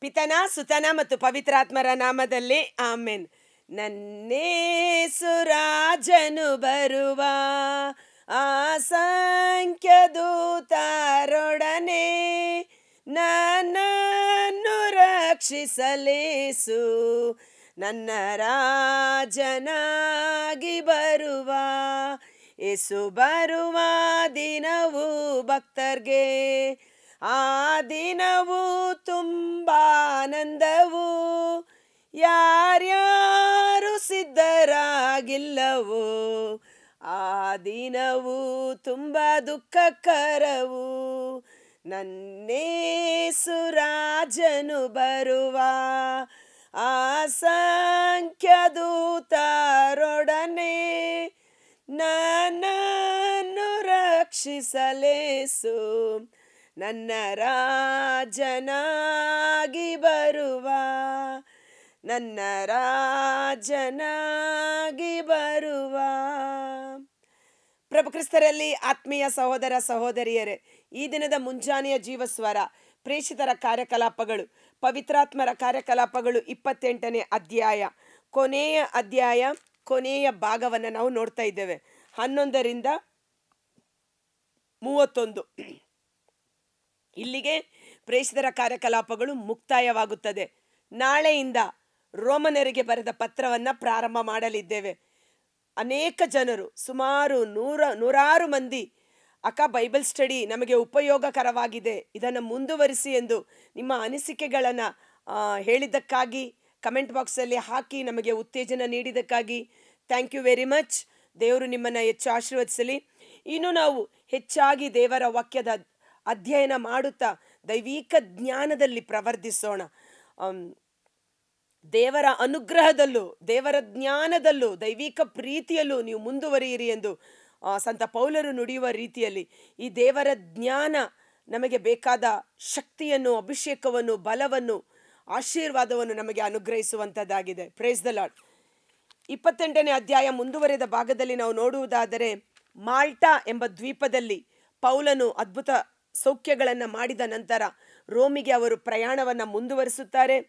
ಪಿತನ, ಸುತನ ಮತ್ತು ಪವಿತ್ರಾತ್ಮರ ನಾಮದಲ್ಲಿ ಆಮೇನ್. ನನ್ನೇಸುರಾಜನು ಬರುವ ಅಸಂಖ್ಯ ದೂತಾರೊಡನೆ ನನ್ನನ್ನು ರಕ್ಷಿಸಲೇಸು. ನನ್ನ ರಾಜನಾಗಿ ಬರುವ ಏಸು ಬರುವ ದಿನವು ಭಕ್ತರ್ಗೆ ಆ ದಿನವು ಆನಂದವು ಯಾರ್ಯಾರು ಸಿದ್ಧರಾಗಿಲ್ಲವೋ ಆ ದಿನವು ತುಂಬ ದುಃಖಕರವು. ನನ್ನೇ ಸುರಾಜನು ಬರುವ ಅಸಂಖ್ಯ ದೂತರೊಡನೆ ನನ್ನನ್ನು ರಕ್ಷಿಸಲೇಸು. ನನ್ನ ರಾಜನಾಗಿ ಬರುವ, ನನ್ನ ರಾಜನಾಗಿ ಬರುವ. ಪ್ರಭು ಕ್ರಿಸ್ತರಲ್ಲಿ ಆತ್ಮೀಯ ಸಹೋದರ ಸಹೋದರಿಯರೇ, ಈ ದಿನದ ಮುಂಜಾನೆಯ ಜೀವಸ್ವರ, ಪ್ರೇಷಿತರ ಕಾರ್ಯಕಲಾಪಗಳು, ಪವಿತ್ರಾತ್ಮರ ಕಾರ್ಯಕಲಾಪಗಳು ಇಪ್ಪತ್ತೆಂಟನೇ ಅಧ್ಯಾಯ. ಕೊನೆಯ ಅಧ್ಯಾಯ, ಕೊನೆಯ ಭಾಗವನ್ನು ನಾವು ನೋಡ್ತಾ ಇದ್ದೇವೆ. ಹನ್ನೊಂದರಿಂದ ಮೂವತ್ತೊಂದು. ಇಲ್ಲಿಗೆ ಪ್ರೇಷಿತರ ಕಾರ್ಯಕಲಾಪಗಳು ಮುಕ್ತಾಯವಾಗುತ್ತದೆ. ನಾಳೆಯಿಂದ ರೋಮನರಿಗೆ ಬರೆದ ಪತ್ರವನ್ನು ಪ್ರಾರಂಭ ಮಾಡಲಿದ್ದೇವೆ. ಅನೇಕ ಜನರು, ಸುಮಾರು ನೂರ, ನೂರಾರು ಮಂದಿ, ಅಕ್ಕ ಬೈಬಲ್ ಸ್ಟಡಿ ನಮಗೆ ಉಪಯೋಗಕರವಾಗಿದೆ. ಇದನ್ನು ಮುಂದುವರಿಸಿ ಎಂದು ನಿಮ್ಮ ಅನಿಸಿಕೆಗಳನ್ನು ಹೇಳಿದ್ದಕ್ಕಾಗಿ, ಕಮೆಂಟ್ ಬಾಕ್ಸಲ್ಲಿ ಹಾಕಿ ನಮಗೆ ಉತ್ತೇಜನ ನೀಡಿದ್ದಕ್ಕಾಗಿ ಥ್ಯಾಂಕ್ ಯು ವೆರಿ ಮಚ್. ದೇವರು ನಿಮ್ಮನ್ನು ಹೆಚ್ಚು ಆಶೀರ್ವದಿಸಲಿ. ಇನ್ನು ನಾವು ಹೆಚ್ಚಾಗಿ ದೇವರ ವಾಕ್ಯದ ಅಧ್ಯಯನ ಮಾಡುತ್ತಾ ದೈವಿಕ ಜ್ಞಾನದಲ್ಲಿ ಪ್ರವರ್ಧಿಸೋಣ. ದೇವರ ಅನುಗ್ರಹದಲ್ಲೂ, ದೇವರ ಜ್ಞಾನದಲ್ಲೂ, ದೈವಿಕ ಪ್ರೀತಿಯಲ್ಲೂ ನೀವು ಮುಂದುವರಿಯಿರಿ ಎಂದು ಸಂತ ಪೌಲರು ನುಡಿಯುವ ರೀತಿಯಲ್ಲಿ ಈ ದೇವರ ಜ್ಞಾನ ನಮಗೆ ಬೇಕಾದ ಶಕ್ತಿಯನ್ನು, ಅಭಿಷೇಕವನ್ನು, ಬಲವನ್ನು, ಆಶೀರ್ವಾದವನ್ನು ನಮಗೆ ಅನುಗ್ರಹಿಸುವಂಥದ್ದಾಗಿದೆ. ಪ್ರೇಸ್ ದ ಲಾಡ್ ಇಪ್ಪತ್ತೆಂಟನೇ ಅಧ್ಯಾಯ ಮುಂದುವರೆದ ಭಾಗದಲ್ಲಿ ನಾವು ನೋಡುವುದಾದರೆ, ಮಾಲ್ಟಾ ಎಂಬ ದ್ವೀಪದಲ್ಲಿ ಪೌಲನು ಅದ್ಭುತ ಸೌಖ್ಯಗಳನ್ನು ಮಾಡಿದ ನಂತರ ರೋಮಿಗೆ ಅವರು ಪ್ರಯಾಣವನ್ನು ಮುಂದುವರಿಸುತ್ತಾರೆ.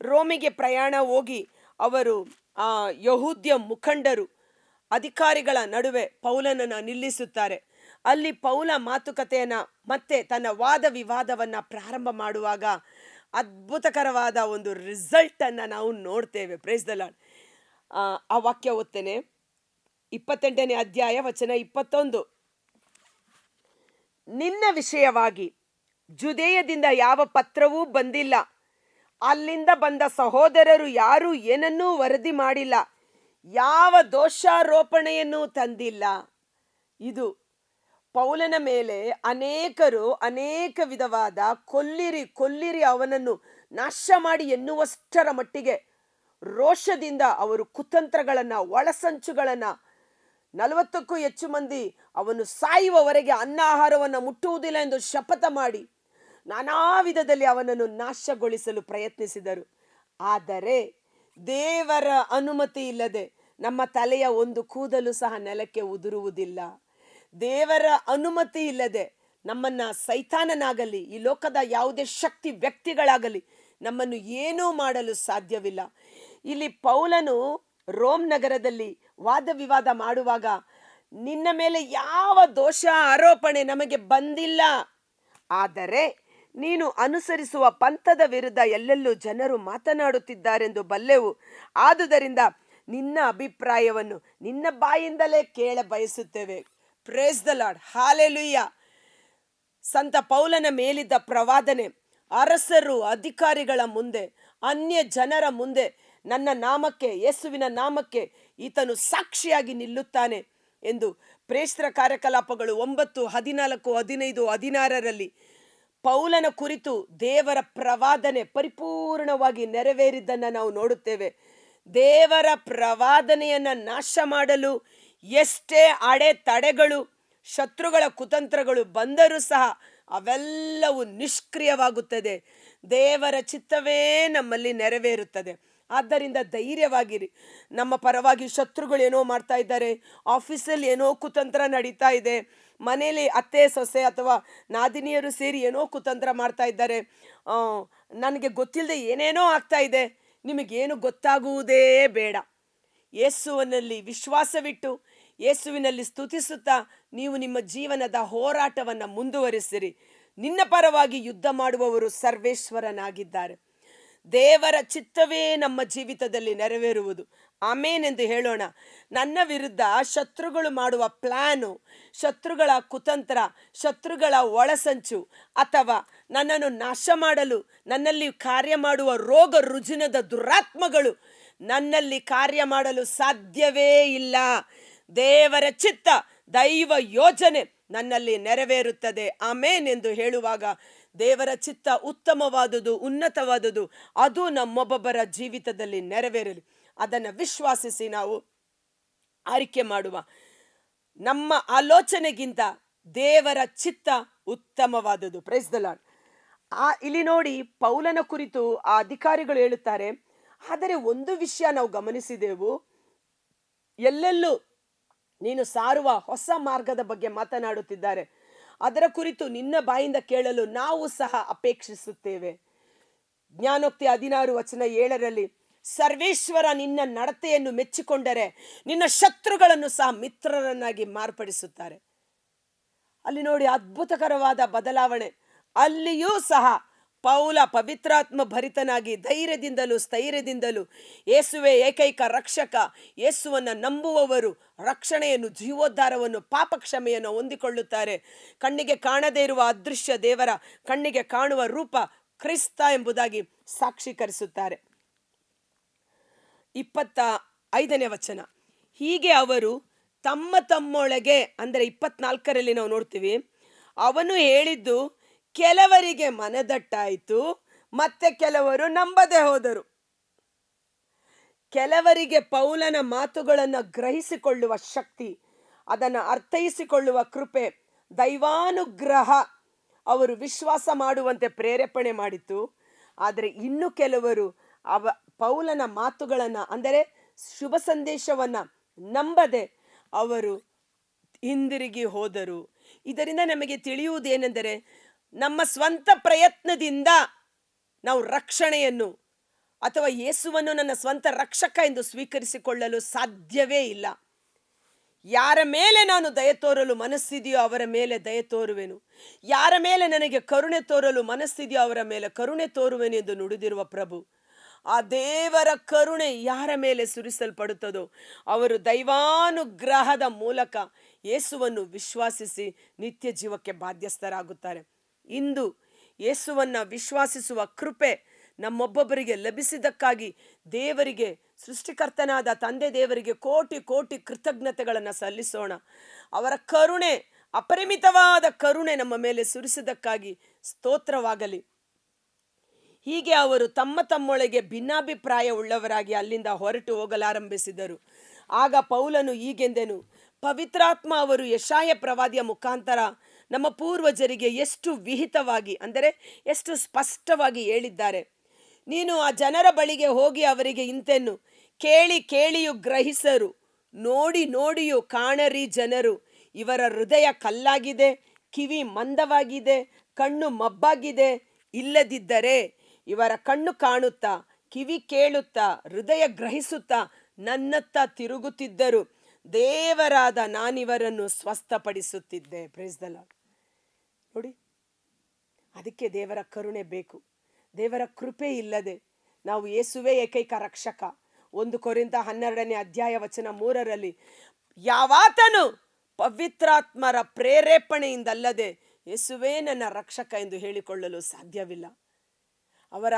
ರೋಮಿಗೆ ಪ್ರಯಾಣ ಹೋಗಿ ಅವರು, ಆ, ಯಹೂದ್ಯ ಮುಖಂಡರು, ಅಧಿಕಾರಿಗಳ ನಡುವೆ ಪೌಲನನ್ನು ನಿಲ್ಲಿಸುತ್ತಾರೆ. ಅಲ್ಲಿ ಪೌಲ ಮಾತುಕತೆಯನ್ನು ಮತ್ತೆ ತನ್ನ ವಾದ ವಿವಾದವನ್ನು ಪ್ರಾರಂಭ ಮಾಡುವಾಗ ಅದ್ಭುತಕರವಾದ ಒಂದು ರಿಸಲ್ಟನ್ನು ನಾವು ನೋಡ್ತೇವೆ. ಪ್ರೇಸ್ ದ ಲಾರ್ಡ್ ಆ ವಾಕ್ಯ ಓದ್ತೇನೆ. ಇಪ್ಪತ್ತೆಂಟನೇ ಅಧ್ಯಾಯ ವಚನ ಇಪ್ಪತ್ತೊಂದು. ನಿನ್ನ ವಿಷಯವಾಗಿ ಜುದೇಯದಿಂದ ಯಾವ ಪತ್ರವೂ ಬಂದಿಲ್ಲ. ಅಲ್ಲಿಂದ ಬಂದ ಸಹೋದರರು ಯಾರೂ ಏನನ್ನೂ ವರದಿ ಮಾಡಿಲ್ಲ. ಯಾವ ದೋಷಾರೋಪಣೆಯನ್ನು ತಂದಿಲ್ಲ. ಇದು ಪೌಲನ ಮೇಲೆ ಅನೇಕರು ಅನೇಕ ವಿಧವಾದ ಕೊಲ್ಲಿರಿ ಕೊಲ್ಲಿರಿ ಅವನನ್ನು ನಾಶ ಮಾಡಿ ಎನ್ನುವಷ್ಟರ ಮಟ್ಟಿಗೆ ರೋಷದಿಂದ ಅವರು ಕುತಂತ್ರಗಳನ್ನು, ಒಳಸಂಚುಗಳನ್ನು ನಲವತ್ತಕ್ಕೂ ಹೆಚ್ಚು ಮಂದಿ ಅವನು ಸಾಯುವವರೆಗೆ ಅನ್ನ ಆಹಾರವನ್ನು ಮುಟ್ಟುವುದಿಲ್ಲ ಎಂದು ಶಪಥ ಮಾಡಿ ನಾನಾ ವಿಧದಲ್ಲಿ ಅವನನ್ನು ನಾಶಗೊಳಿಸಲು ಪ್ರಯತ್ನಿಸಿದರು. ಆದರೆ ದೇವರ ಅನುಮತಿ ಇಲ್ಲದೆ ನಮ್ಮ ತಲೆಯ ಒಂದು ಕೂದಲು ಸಹ ನೆಲಕ್ಕೆ ಉದುರುವುದಿಲ್ಲ. ದೇವರ ಅನುಮತಿ ಇಲ್ಲದೆ ನಮ್ಮನ್ನ ಸೈತಾನನಾಗಲಿ, ಈ ಲೋಕದ ಯಾವುದೇ ಶಕ್ತಿ ವ್ಯಕ್ತಿಗಳಾಗಲಿ ನಮ್ಮನ್ನು ಏನೂ ಮಾಡಲು ಸಾಧ್ಯವಿಲ್ಲ. ಇಲ್ಲಿ ಪೌಲನು ರೋಮ್ ನಗರದಲ್ಲಿ ವಾದ ವಿವಾದ ಮಾಡುವಾಗ ನಿನ್ನ ಮೇಲೆ ಯಾವ ದೋಷ, ಆರೋಪಣೆ ನಮಗೆ ಬಂದಿಲ್ಲ. ಆದರೆ ನೀನು ಅನುಸರಿಸುವ ಪಂಥದ ವಿರುದ್ಧ ಎಲ್ಲೆಲ್ಲೂ ಜನರು ಮಾತನಾಡುತ್ತಿದ್ದಾರೆಂದು ಬಲ್ಲೆವು. ಆದುದರಿಂದ ನಿನ್ನ ಅಭಿಪ್ರಾಯವನ್ನು ನಿನ್ನ ಬಾಯಿಂದಲೇ ಕೇಳ ಬಯಸುತ್ತೇವೆ. ಪ್ರೇಸ್ ದ ಲಾರ್ಡ್ ಹಾಲೆಲುಯ್ಯ ಸಂತ ಪೌಲನ ಮೇಲಿದ್ದ ಪ್ರವಾದನೆ ಅರಸರು ಅಧಿಕಾರಿಗಳ ಮುಂದೆ ಅನ್ಯ ಜನರ ಮುಂದೆ ನನ್ನ ನಾಮಕ್ಕೆ, ಯೇಸುವಿನ ನಾಮಕ್ಕೆ ಈತನು ಸಾಕ್ಷಿಯಾಗಿ ನಿಲ್ಲುತ್ತಾನೆ ಎಂದು ಪ್ರೇಷ್ಠರ ಕಾರ್ಯಕಲಾಪಗಳು ಒಂಬತ್ತು, ಹದಿನಾಲ್ಕು, ಹದಿನೈದು, ಹದಿನಾರರಲ್ಲಿ ಪೌಲನ ಕುರಿತು ದೇವರ ಪ್ರವಾದನೆ ಪರಿಪೂರ್ಣವಾಗಿ ನೆರವೇರಿದ್ದನ್ನು ನಾವು ನೋಡುತ್ತೇವೆ. ದೇವರ ಪ್ರವಾದನೆಯನ್ನು ನಾಶ ಮಾಡಲು ಎಷ್ಟೇ ಅಡೆ ತಡೆಗಳು, ಶತ್ರುಗಳ ಕುತಂತ್ರಗಳು ಬಂದರೂ ಸಹ ಅವೆಲ್ಲವೂ ನಿಷ್ಕ್ರಿಯವಾಗುತ್ತದೆ. ದೇವರ ಚಿತ್ತವೇ ನಮ್ಮಲ್ಲಿ ನೆರವೇರುತ್ತದೆ. ಆದ್ದರಿಂದ ಧೈರ್ಯವಾಗಿರಿ. ನಮ್ಮ ಪರವಾಗಿ ಶತ್ರುಗಳು ಏನೋ ಮಾಡ್ತಾ ಇದ್ದಾರೆ. ಆಫೀಸಲ್ಲಿ ಏನೋ ಕುತಂತ್ರ ನಡೀತಾ ಇದೆ. ಮನೆಯಲ್ಲಿ ಅತ್ತೆ, ಸೊಸೆ ಅಥವಾ ನಾದಿನಿಯರು ಸೇರಿ ಏನೋ ಕುತಂತ್ರ ಮಾಡ್ತಾ ಇದ್ದಾರೆ. ನನಗೆ ಗೊತ್ತಿಲ್ಲದೆ ಏನೇನೋ ಆಗ್ತಾ ಇದೆ. ನಿಮಗೇನು ಗೊತ್ತಾಗುವುದೇ ಬೇಡ. ಯೇಸುವಿನಲ್ಲಿ ವಿಶ್ವಾಸವಿಟ್ಟು, ಯೇಸುವಿನಲ್ಲಿ ಸ್ತುತಿಸುತ್ತಾ ನೀವು ನಿಮ್ಮ ಜೀವನದ ಹೋರಾಟವನ್ನು ಮುಂದುವರಿಸಿರಿ. ನಿನ್ನ ಪರವಾಗಿ ಯುದ್ಧ ಮಾಡುವವರು ಸರ್ವೇಶ್ವರನಾಗಿದ್ದಾರೆ. ದೇವರ ಚಿತ್ತವೇ ನಮ್ಮ ಜೀವಿತದಲ್ಲಿ ನೆರವೇರುವುದು. ಆಮೇನೆಂದು ಹೇಳೋಣ. ನನ್ನ ವಿರುದ್ಧ ಶತ್ರುಗಳು ಮಾಡುವ ಪ್ಲ್ಯಾನು ಶತ್ರುಗಳ ಕುತಂತ್ರ, ಶತ್ರುಗಳ ಒಳಸಂಚು ಅಥವಾ ನನ್ನನ್ನು ನಾಶ ಮಾಡಲು, ನನ್ನಲ್ಲಿ ಕಾರ್ಯ ಮಾಡುವ ರೋಗ ರುಜಿನದ ದುರಾತ್ಮಗಳು ನನ್ನಲ್ಲಿ ಕಾರ್ಯ ಮಾಡಲು ಸಾಧ್ಯವೇ ಇಲ್ಲ. ದೇವರ ಚಿತ್ತ ದೈವ ಯೋಜನೆ ನನ್ನಲ್ಲಿ ನೆರವೇರುತ್ತದೆ. ಆಮೇನ್ ಎಂದು ಹೇಳುವಾಗ ದೇವರ ಚಿತ್ತ ಉತ್ತಮವಾದುದು, ಉನ್ನತವಾದುದು, ಅದು ನಮ್ಮೊಬ್ಬೊಬ್ಬರ ಜೀವಿತದಲ್ಲಿ ನೆರವೇರಲಿ. ಅದನ್ನು ವಿಶ್ವಾಸಿಸಿ ನಾವು ಆರಿಕೆ ಮಾಡುವ. ನಮ್ಮ ಆಲೋಚನೆಗಿಂತ ದೇವರ ಚಿತ್ತ ಉತ್ತಮವಾದುದು. ಪ್ರೈಸ್ ಲಾರ್ಡ್ ಆ, ಇಲ್ಲಿ ನೋಡಿ ಪೌಲನ ಕುರಿತು ಆ ಅಧಿಕಾರಿಗಳು ಹೇಳುತ್ತಾರೆ, ಆದರೆ ಒಂದು ವಿಷಯ ನಾವು ಗಮನಿಸಿದೆವು. ಎಲ್ಲೆಲ್ಲೂ ನೀನು ಸಾರುವ ಹೊಸ ಮಾರ್ಗದ ಬಗ್ಗೆ ಮಾತನಾಡುತ್ತಿದ್ದಾರೆ. ಅದರ ಕುರಿತು ನಿನ್ನ ಬಾಯಿಂದ ಕೇಳಲು ನಾವು ಸಹ ಅಪೇಕ್ಷಿಸುತ್ತೇವೆ. ಜ್ಞಾನೋಕ್ತಿ ಹದಿನಾರು ವಚನ ಏಳರಲ್ಲಿ, ಸರ್ವೇಶ್ವರ ನಿನ್ನ ನಡತೆಯನ್ನು ಮೆಚ್ಚಿಕೊಂಡರೆ ನಿನ್ನ ಶತ್ರುಗಳನ್ನು ಸಹ ಮಿತ್ರರನ್ನಾಗಿ ಮಾರ್ಪಡಿಸುತ್ತಾರೆ. ಅಲ್ಲಿ ನೋಡಿ ಅದ್ಭುತಕರವಾದ ಬದಲಾವಣೆ. ಅಲ್ಲಿಯೂ ಸಹ ಪೌಲ ಪವಿತ್ರಾತ್ಮ ಭರಿತನಾಗಿ ಧೈರ್ಯದಿಂದಲೂ ಸ್ಥೈರ್ಯದಿಂದಲೂ ಯೇಸುವೆ ಏಕೈಕ ರಕ್ಷಕ, ಯೇಸುವನ್ನು ನಂಬುವವರು ರಕ್ಷಣೆಯನ್ನು, ಜೀವೋದ್ಧಾರವನ್ನು ಪಾಪ ಕ್ಷಮೆಯನ್ನು ಹೊಂದಿಕೊಳ್ಳುತ್ತಾರೆ. ಕಣ್ಣಿಗೆ ಕಾಣದೇ ಇರುವ ಅದೃಶ್ಯ ದೇವರ ಕಣ್ಣಿಗೆ ಕಾಣುವ ರೂಪ ಕ್ರಿಸ್ತ ಎಂಬುದಾಗಿ ಸಾಕ್ಷೀಕರಿಸುತ್ತಾರೆ. ಇಪ್ಪತ್ತ ಐದನೇ ವಚನ. ಹೀಗೆ ಅವರು ತಮ್ಮ ತಮ್ಮೊಳಗೆ, ಅಂದರೆ ಇಪ್ಪತ್ನಾಲ್ಕರಲ್ಲಿ ನಾವು ನೋಡ್ತೀವಿ, ಅವನು ಹೇಳಿದ್ದು ಕೆಲವರಿಗೆ ಮನದಟ್ಟಾಯಿತು, ಮತ್ತೆ ಕೆಲವರು ನಂಬದೆ ಹೋದರು. ಕೆಲವರಿಗೆ ಪೌಲನ ಮಾತುಗಳನ್ನು ಗ್ರಹಿಸಿಕೊಳ್ಳುವ ಶಕ್ತಿ, ಅದನ್ನು ಅರ್ಥೈಸಿಕೊಳ್ಳುವ ಕೃಪೆ, ದೈವಾನುಗ್ರಹ ಅವರು ವಿಶ್ವಾಸ ಮಾಡುವಂತೆ ಪ್ರೇರೇಪಣೆ ಮಾಡಿತು ಆದರೆ ಇನ್ನು ಕೆಲವರು ಅವ, ಪೌಲನ ಮಾತುಗಳನ್ನು, ಅಂದರೆ ಶುಭ ಸಂದೇಶವನ್ನು ನಂಬದೆ ಅವರು ಹಿಂದಿರುಗಿ ಹೋದರು. ಇದರಿಂದ ನಮಗೆ ತಿಳಿಯುವುದೇನೆಂದರೆ ನಮ್ಮ ಸ್ವಂತ ಪ್ರಯತ್ನದಿಂದ ನಾವು ರಕ್ಷಣೆಯನ್ನು ಅಥವಾ ಯೇಸುವನ್ನು ನನ್ನ ಸ್ವಂತ ರಕ್ಷಕ ಎಂದು ಸ್ವೀಕರಿಸಿಕೊಳ್ಳಲು ಸಾಧ್ಯವೇ ಇಲ್ಲ. ಯಾರ ಮೇಲೆ ನಾನು ದಯ ತೋರಲು ಮನಸ್ಸಿದೆಯೋ ಅವರ ಮೇಲೆ ದಯ ತೋರುವೆನು. ಯಾರ ಮೇಲೆ ನನಗೆ ಕರುಣೆ ತೋರಲು ಮನಸ್ಸಿದೆಯೋ ಅವರ ಮೇಲೆ ಕರುಣೆ ತೋರುವೆನು ಎಂದು ನುಡಿದಿರುವ ಪ್ರಭು, ಆ ದೇವರ ಕರುಣೆ ಯಾರ ಮೇಲೆ ಸುರಿಸಲ್ಪಡುತ್ತದೋ ಅವರು ದೈವಾನುಗ್ರಹದ ಮೂಲಕ ಯೇಸುವನ್ನು ವಿಶ್ವಾಸಿಸಿ ನಿತ್ಯ ಜೀವಕ್ಕೆ ಬಾಧ್ಯಸ್ಥರಾಗುತ್ತಾರೆ. ಇಂದು ಯೇಸುವನ್ನು ವಿಶ್ವಾಸಿಸುವ ಕೃಪೆ ನಮ್ಮೊಬ್ಬೊಬ್ಬರಿಗೆ ಲಭಿಸಿದ್ದಕ್ಕಾಗಿ ದೇವರಿಗೆ, ಸೃಷ್ಟಿಕರ್ತನಾದ ತಂದೆ ದೇವರಿಗೆ ಕೋಟಿ ಕೋಟಿ ಕೃತಜ್ಞತೆಗಳನ್ನು ಸಲ್ಲಿಸೋಣ. ಅವರ ಕರುಣೆ, ಅಪರಿಮಿತವಾದ ಕರುಣೆ ನಮ್ಮ ಮೇಲೆ ಸುರಿಸಿದ್ದಕ್ಕಾಗಿ ಸ್ತೋತ್ರವಾಗಲಿ. ಹೀಗೆ ಅವರು ತಮ್ಮ ತಮ್ಮೊಳಗೆ ಭಿನ್ನಾಭಿಪ್ರಾಯ ಉಳ್ಳವರಾಗಿ ಅಲ್ಲಿಂದ ಹೊರಟು ಹೋಗಲಾರಂಭಿಸಿದರು. ಆಗ ಪೌಲನು ಈಗೆಂದೆನು ಪವಿತ್ರಾತ್ಮ ಅವರು ಯಶಾಯ ಪ್ರವಾದಿಯ ಮುಖಾಂತರ ನಮ್ಮ ಪೂರ್ವಜರಿಗೆ ಎಷ್ಟು ವಿಹಿತವಾಗಿ, ಅಂದರೆ ಎಷ್ಟು ಸ್ಪಷ್ಟವಾಗಿ ಹೇಳಿದ್ದಾರೆ. ನೀನು ಆ ಜನರ ಬಳಿಗೆ ಹೋಗಿ ಅವರಿಗೆ ಇಂತೆನ್ನು, ಕೇಳಿ ಕೇಳಿಯೂ ಗ್ರಹಿಸರು, ನೋಡಿ ನೋಡಿಯೂ ಕಾಣರಿ ಜನರು, ಇವರ ಹೃದಯ ಕಲ್ಲಾಗಿದೆ, ಕಿವಿ ಮಂದವಾಗಿದೆ, ಕಣ್ಣು ಮಬ್ಬಾಗಿದೆ, ಇಲ್ಲದಿದ್ದರೆ ಇವರ ಕಣ್ಣು ಕಾಣುತ್ತಾ, ಕಿವಿ ಕೇಳುತ್ತಾ, ಹೃದಯ ಗ್ರಹಿಸುತ್ತಾ ನನ್ನತ್ತ ತಿರುಗುತ್ತಿದ್ದರು. ದೇವರಾದ ನಾನಿವರನ್ನು ಸ್ವಸ್ಥಪಡಿಸುತ್ತಿದ್ದೆ. ಪ್ರೇಸ್ ದ ಲಾರ್ಡ್ ನೋಡಿ. ಅದಕ್ಕೆ ದೇವರ ಕರುಣೆ ಬೇಕು. ದೇವರ ಕೃಪೆ ಇಲ್ಲದೆ ನಾವು ಯೇಸುವೆ ಏಕೈಕ ರಕ್ಷಕ. ಒಂದು ಕೊರಿಂದ ಹನ್ನೆರಡನೇ ಅಧ್ಯಾಯ ವಚನ ಮೂರರಲ್ಲಿ, ಯಾವಾತನು ಪವಿತ್ರಾತ್ಮರ ಪ್ರೇರೇಪಣೆಯಿಂದಲ್ಲದೆ ಯೇಸುವೇ ನನ್ನ ರಕ್ಷಕ ಎಂದು ಹೇಳಿಕೊಳ್ಳಲು ಸಾಧ್ಯವಿಲ್ಲ. ಅವರ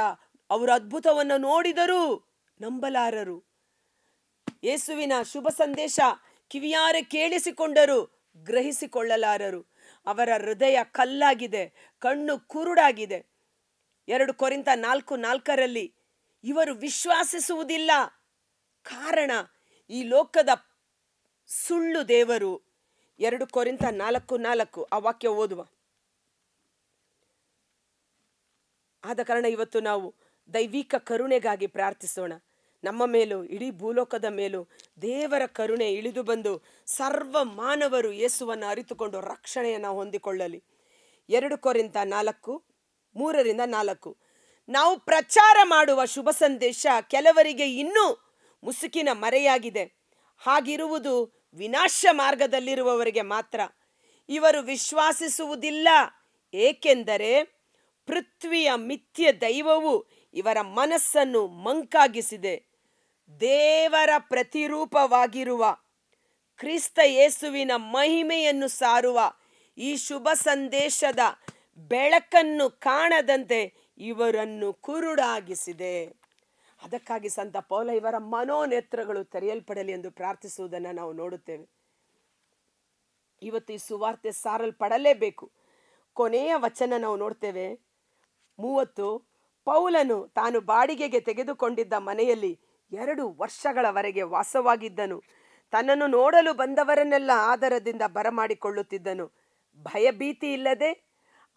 ಅವರ ಅದ್ಭುತವನ್ನು ನೋಡಿದರೂ ನಂಬಲಾರರು. ಯೇಸುವಿನ ಶುಭ ಸಂದೇಶ ಕಿವಿಯಾರೆ ಕೇಳಿಸಿಕೊಂಡರು ಗ್ರಹಿಸಿಕೊಳ್ಳಲಾರರು. ಅವರ ಹೃದಯ ಕಲ್ಲಾಗಿದೆ, ಕಣ್ಣು ಕುರುಡಾಗಿದೆ. ಎರಡು ಕೊರಿಂತ ನಾಲ್ಕು ನಾಲ್ಕರಲ್ಲಿ ಇವರು ವಿಶ್ವಾಸಿಸುವುದಿಲ್ಲ. ಕಾರಣ, ಈ ಲೋಕದ ಸುಳ್ಳು ದೇವರು. ಎರಡು ಕೊರಿಂತ ನಾಲ್ಕು ನಾಲ್ಕು, ಆ ವಾಕ್ಯ ಓದುವ. ಆದ ಕಾರಣ ಇವತ್ತು ನಾವು ದೈವಿಕ ಕರುಣೆಗಾಗಿ ಪ್ರಾರ್ಥಿಸೋಣ. ನಮ್ಮ ಮೇಲೂ, ಇಡೀ ಭೂಲೋಕದ ಮೇಲೂ ದೇವರ ಕರುಣೆ ಇಳಿದು ಬಂದು ಸರ್ವ ಮಾನವರು ಯೇಸುವನ್ನು ಅರಿತುಕೊಂಡು ರಕ್ಷಣೆಯನ್ನು ಹೊಂದಿಕೊಳ್ಳಲಿ. ಎರಡು ಕೋರಿಂದ ನಾಲ್ಕು, ಮೂರರಿಂದ ನಾಲ್ಕು. ನಾವು ಪ್ರಚಾರ ಮಾಡುವ ಶುಭ ಸಂದೇಶ ಕೆಲವರಿಗೆ ಇನ್ನೂ ಮುಸುಕಿನ ಮರೆಯಾಗಿದೆ. ಹಾಗಿರುವುದು ವಿನಾಶ ಮಾರ್ಗದಲ್ಲಿರುವವರಿಗೆ ಮಾತ್ರ. ಇವರು ವಿಶ್ವಾಸಿಸುವುದಿಲ್ಲ, ಏಕೆಂದರೆ ಪೃಥ್ವಿಯ ಮಿಥ್ಯ ದೈವವು ಇವರ ಮನಸ್ಸನ್ನು ಮಂಕಾಗಿಸಿದೆ. ದೇವರ ಪ್ರತಿರೂಪವಾಗಿರುವ ಕ್ರಿಸ್ತ ಯೇಸುವಿನ ಮಹಿಮೆಯನ್ನು ಸಾರುವ ಈ ಶುಭ ಸಂದೇಶದ ಬೆಳಕನ್ನು ಕಾಣದಂತೆ ಇವರನ್ನು ಕುರುಡಾಗಿಸಿದೆ. ಅದಕ್ಕಾಗಿ ಸಂತ ಪೌಲ ಇವರ ಮನೋನೇತ್ರಗಳು ತೆರೆಯಲ್ಪಡಲಿ ಎಂದು ಪ್ರಾರ್ಥಿಸುವುದನ್ನು ನಾವು ನೋಡುತ್ತೇವೆ. ಇವತ್ತು ಈ ಸುವಾರ್ತೆ ಸಾರಲ್ಪಡಲೇಬೇಕು. ಕೊನೆಯ ವಚನ ನಾವು ನೋಡ್ತೇವೆ. ಮೂವತ್ತು, ಪೌಲನು ತಾನು ಬಾಡಿಗೆಗೆ ತೆಗೆದುಕೊಂಡಿದ್ದ ಮನೆಯಲ್ಲಿ ಎರಡು ವರ್ಷಗಳವರೆಗೆ ವಾಸವಾಗಿದ್ದನು. ತನ್ನನ್ನು ನೋಡಲು ಬಂದವರನ್ನೆಲ್ಲ ಆದರದಿಂದ ಬರಮಾಡಿಕೊಳ್ಳುತ್ತಿದ್ದನು. ಭಯಭೀತಿ ಇಲ್ಲದೆ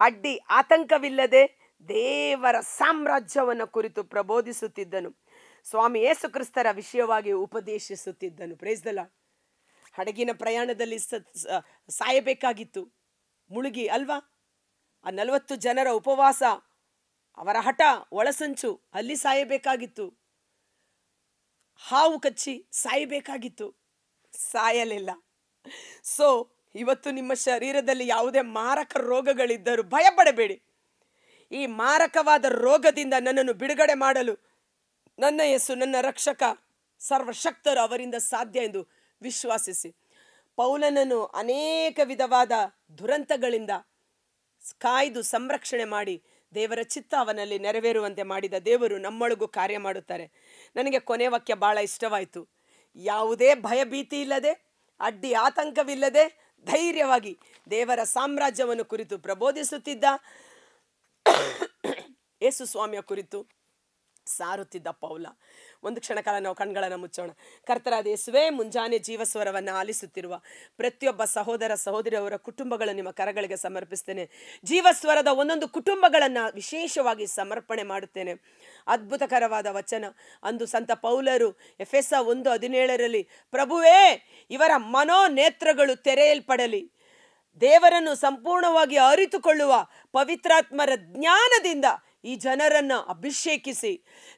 ಅಡ್ಡಿ ಆತಂಕವಿಲ್ಲದೆ ದೇವರ ಸಾಮ್ರಾಜ್ಯವನ್ನು ಕುರಿತು ಪ್ರಬೋಧಿಸುತ್ತಿದ್ದನು. ಸ್ವಾಮಿ ಯೇಸು ಕ್ರಿಸ್ತರ ವಿಷಯವಾಗಿ ಉಪದೇಶಿಸುತ್ತಿದ್ದನು. ಪ್ರೇಸ್ದಲ ಹಡಗಿನ ಪ್ರಯಾಣದಲ್ಲಿ ಸಾಯಬೇಕಾಗಿತ್ತು. ಮುಳುಗಿ, ಅಲ್ವಾ? ಆ ನಲವತ್ತು ಜನರ ಉಪವಾಸ, ಅವರ ಹಠ, ಒಳಸಂಚು, ಅಲ್ಲಿ ಸಾಯಬೇಕಾಗಿತ್ತು. ಹಾವು ಕಚ್ಚಿ ಸಾಯಬೇಕಾಗಿತ್ತು. ಸಾಯಲಿಲ್ಲ. ಸೊ ಇವತ್ತು ನಿಮ್ಮ ಶರೀರದಲ್ಲಿ ಯಾವುದೇ ಮಾರಕ ರೋಗಗಳಿದ್ದರೂ ಭಯಪಡಬೇಡಿ. ಈ ಮಾರಕವಾದ ರೋಗದಿಂದ ನನ್ನನ್ನು ಬಿಡುಗಡೆ ಮಾಡಲು ನನ್ನ ಯೇಸು, ನನ್ನ ರಕ್ಷಕ, ಸರ್ವಶಕ್ತರು ಅವರಿಂದ ಸಾಧ್ಯ ಎಂದು ವಿಶ್ವಾಸಿಸಿ. ಪೌಲನನ್ನು ಅನೇಕ ವಿಧವಾದ ದುರಂತಗಳಿಂದ ಕಾಯ್ದು ಸಂರಕ್ಷಣೆ ಮಾಡಿ ದೇವರ ಚಿತ್ತ ಅವನಲ್ಲಿ ನೆರವೇರುವಂತೆ ಮಾಡಿದ ದೇವರು ನಮ್ಮೊಳಗೂ ಕಾರ್ಯ ಮಾಡುತ್ತಾರೆ. ನನಗೆ ಕೊನೆ ವಾಕ್ಯ ಭಾಳ ಇಷ್ಟವಾಯಿತು. ಯಾವುದೇ ಭಯಭೀತಿ ಇಲ್ಲದೆ, ಅಡ್ಡಿ ಆತಂಕವಿಲ್ಲದೆ ಧೈರ್ಯವಾಗಿ ದೇವರ ಸಾಮ್ರಾಜ್ಯವನ್ನು ಕುರಿತು ಪ್ರಬೋಧಿಸುತ್ತಿದ್ದ ಯೇಸು ಸ್ವಾಮಿಯ ಕುರಿತು ಸಾರುತ್ತಿದ್ದ ಪೌಲ. ಒಂದು ಕ್ಷಣ ಕಾಲ ನಾವು ಕಣ್ಗಳನ್ನು ಮುಚ್ಚೋಣ. ಕರ್ತರಾದ ಯೇಸುವೇ, ಮುಂಜಾನೆ ಜೀವಸ್ವರವನ್ನು ಆಲಿಸುತ್ತಿರುವ ಪ್ರತಿಯೊಬ್ಬ ಸಹೋದರ ಸಹೋದರಿಯವರ ಕುಟುಂಬಗಳನ್ನು ನಿಮ್ಮ ಕರಗಳಿಗೆ ಸಮರ್ಪಿಸ್ತೇನೆ. ಜೀವಸ್ವರದ ಒಂದೊಂದು ಕುಟುಂಬಗಳನ್ನು ವಿಶೇಷವಾಗಿ ಸಮರ್ಪಣೆ ಮಾಡುತ್ತೇನೆ. ಅದ್ಭುತಕರವಾದ ವಚನ. ಅಂದು ಸಂತ ಪೌಲರು ಎಫೆಸ ಒಂದು ಹದಿನೇಳರಲ್ಲಿ, ಪ್ರಭುವೇ, ಇವರ ಮನೋನೇತ್ರಗಳು ತೆರೆಯಲ್ಪಡಲಿ. ದೇವರನ್ನು ಸಂಪೂರ್ಣವಾಗಿ ಅರಿತುಕೊಳ್ಳುವ ಪವಿತ್ರಾತ್ಮರ ಜ್ಞಾನದಿಂದ ಈ ಜನರನ್ನು ಅಭಿಷೇಕಿಸಿ.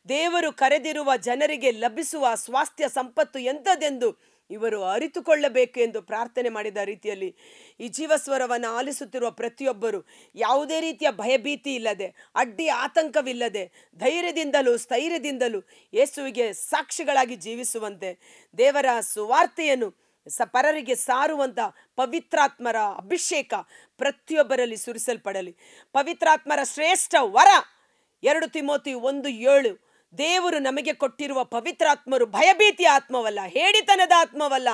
ದೇವರು ಕರೆದಿರುವ ಜನರಿಗೆ ಲಭಿಸುವ ಸ್ವಾಸ್ಥ್ಯ ಸಂಪತ್ತು ಎಂಥದೆಂದು ಇವರು ಅರಿತುಕೊಳ್ಳಬೇಕು ಎಂದು ಪ್ರಾರ್ಥನೆ ಮಾಡಿದ ರೀತಿಯಲ್ಲಿ ಈ ಜೀವಸ್ವರವನ್ನು ಆಲಿಸುತ್ತಿರುವ ಪ್ರತಿಯೊಬ್ಬರು ಯಾವುದೇ ರೀತಿಯ ಭಯಭೀತಿ ಇಲ್ಲದೆ, ಅಡ್ಡಿ ಆತಂಕವಿಲ್ಲದೆ, ಧೈರ್ಯದಿಂದಲೂ ಸ್ಥೈರ್ಯದಿಂದಲೂ ಯೇಸುವಿಗೆ ಸಾಕ್ಷಿಗಳಾಗಿ ಜೀವಿಸುವಂತೆ ದೇವರ ಸುವಾರ್ತೆಯನ್ನು ಸ ಪರರಿಗೆ ಸಾರುವಂಥ ಪವಿತ್ರಾತ್ಮರ ಅಭಿಷೇಕ ಪ್ರತಿಯೊಬ್ಬರಲ್ಲಿ ಸುರಿಸಲ್ಪಡಲಿ. ಪವಿತ್ರಾತ್ಮರ ಶ್ರೇಷ್ಠ ವರ ಎರಡು ತಿಮೋತಿ ಒಂದು ಏಳು. ದೇವರು ನಮಗೆ ಕೊಟ್ಟಿರುವ ಪವಿತ್ರಾತ್ಮರು ಭಯಭೀತಿಯ ಆತ್ಮವಲ್ಲ, ಹೇಡಿತನದ ಆತ್ಮವಲ್ಲ.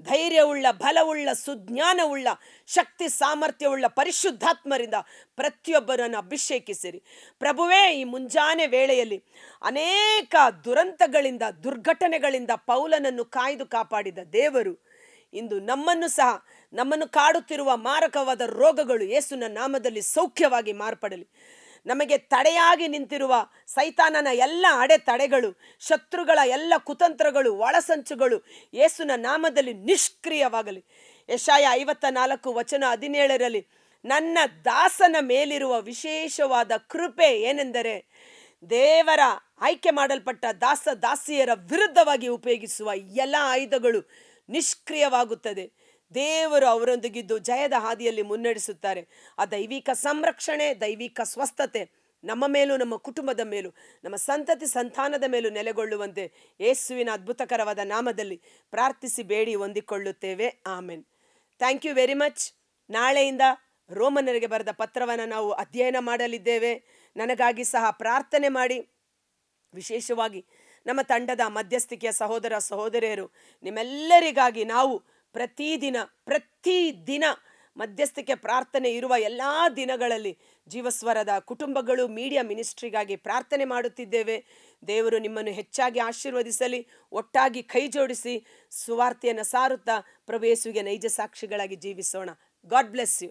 ಧೈರ್ಯವುಳ್ಳ, ಬಲವುಳ್ಳ, ಸುಜ್ಞಾನವುಳ್ಳ, ಶಕ್ತಿ ಸಾಮರ್ಥ್ಯವುಳ್ಳ ಪರಿಶುದ್ಧಾತ್ಮರಿಂದ ಪ್ರತಿಯೊಬ್ಬರನ್ನು ಅಭಿಷೇಕಿಸಿರಿ. ಪ್ರಭುವೇ, ಈ ಮುಂಜಾನೆ ವೇಳೆಯಲ್ಲಿ ಅನೇಕ ದುರಂತಗಳಿಂದ, ದುರ್ಘಟನೆಗಳಿಂದ ಪೌಲನನ್ನು ಕಾಯ್ದು ಕಾಪಾಡಿದ ದೇವರು, ಇಂದು ನಮ್ಮನ್ನು ಸಹ, ನಮ್ಮನ್ನು ಕಾಡುತ್ತಿರುವ ಮಾರಕವಾದ ರೋಗಗಳು ಯೇಸುನ ನಾಮದಲ್ಲಿ ಸೌಖ್ಯವಾಗಿ ಮಾರ್ಪಡಲಿ. ನಮಗೆ ತಡೆಯಾಗಿ ನಿಂತಿರುವ ಸೈತಾನನ ಎಲ್ಲ ಅಡೆತಡೆಗಳು, ಶತ್ರುಗಳ ಎಲ್ಲ ಕುತಂತ್ರಗಳು, ಒಳಸಂಚುಗಳು ಯೇಸುನ ನಾಮದಲ್ಲಿ ನಿಷ್ಕ್ರಿಯವಾಗಲಿ. ಯಶಾಯ ಐವತ್ತ ನಾಲ್ಕು ವಚನ ಹದಿನೇಳರಲ್ಲಿ, ನನ್ನ ದಾಸನ ಮೇಲಿರುವ ವಿಶೇಷವಾದ ಕೃಪೆ ಏನೆಂದರೆ, ದೇವರ ಆಯ್ಕೆ ಮಾಡಲ್ಪಟ್ಟ ದಾಸ ದಾಸಿಯರ ವಿರುದ್ಧವಾಗಿ ಉಪಯೋಗಿಸುವ ಎಲ್ಲ ಆಯುಧಗಳು ನಿಷ್ಕ್ರಿಯವಾಗುತ್ತದೆ. ದೇವರು ಅವರೊಂದಿಗಿದ್ದು ಜಯದ ಹಾದಿಯಲ್ಲಿ ಮುನ್ನಡೆಸುತ್ತಾರೆ. ಆ ದೈವಿಕ ಸಂರಕ್ಷಣೆ, ದೈವಿಕ ಸ್ವಸ್ಥತೆ ನಮ್ಮ ಮೇಲೂ, ನಮ್ಮ ಕುಟುಂಬದ ಮೇಲೂ, ನಮ್ಮ ಸಂತತಿ ಸಂತಾನದ ಮೇಲೂ ನೆಲೆಗೊಳ್ಳುವಂತೆ ಯೇಸುವಿನ ಅದ್ಭುತಕರವಾದ ನಾಮದಲ್ಲಿ ಪ್ರಾರ್ಥಿಸಿ ಬೇಡಿ ಹೊಂದಿಕೊಳ್ಳುತ್ತೇವೆ. ಆಮೇನ್. ಥ್ಯಾಂಕ್ ಯು ವೆರಿ ಮಚ್ ನಾಳೆಯಿಂದ ರೋಮನರಿಗೆ ಬರೆದ ಪತ್ರವನ್ನು ನಾವು ಅಧ್ಯಯನ ಮಾಡಲಿದ್ದೇವೆ. ನನಗಾಗಿ ಸಹ ಪ್ರಾರ್ಥನೆ ಮಾಡಿ. ವಿಶೇಷವಾಗಿ ನಮ್ಮ ತಂಡದ ಮಧ್ಯಸ್ಥಿಕೆಯ ಸಹೋದರ ಸಹೋದರಿಯರು, ನಿಮ್ಮೆಲ್ಲರಿಗಾಗಿ ನಾವು ಪ್ರತಿದಿನ ಪ್ರತಿದಿನ ಮಧ್ಯಸ್ಥಿಕೆ ಪ್ರಾರ್ಥನೆ ಇರುವ ಎಲ್ಲ ದಿನಗಳಲ್ಲಿ ಜೀವಸ್ವರದ ಕುಟುಂಬಗಳು ಮೀಡಿಯಾ ಮಿನಿಸ್ಟ್ರಿಗಾಗಿ ಪ್ರಾರ್ಥನೆ ಮಾಡುತ್ತಿದ್ದೇವೆ. ದೇವರು ನಿಮ್ಮನ್ನು ಹೆಚ್ಚಾಗಿ ಆಶೀರ್ವದಿಸಲಿ, ಒಟ್ಟಾಗಿ ಕೈ ಜೋಡಿಸಿ ಸುವಾರ್ತೆಯನ್ನು ಸಾರುತ್ತಾ ಪ್ರಭು ಯೇಸುವಿಗೆ ನೈಜ ಸಾಕ್ಷಿಗಳಾಗಿ ಜೀವಿಸೋಣ. God bless you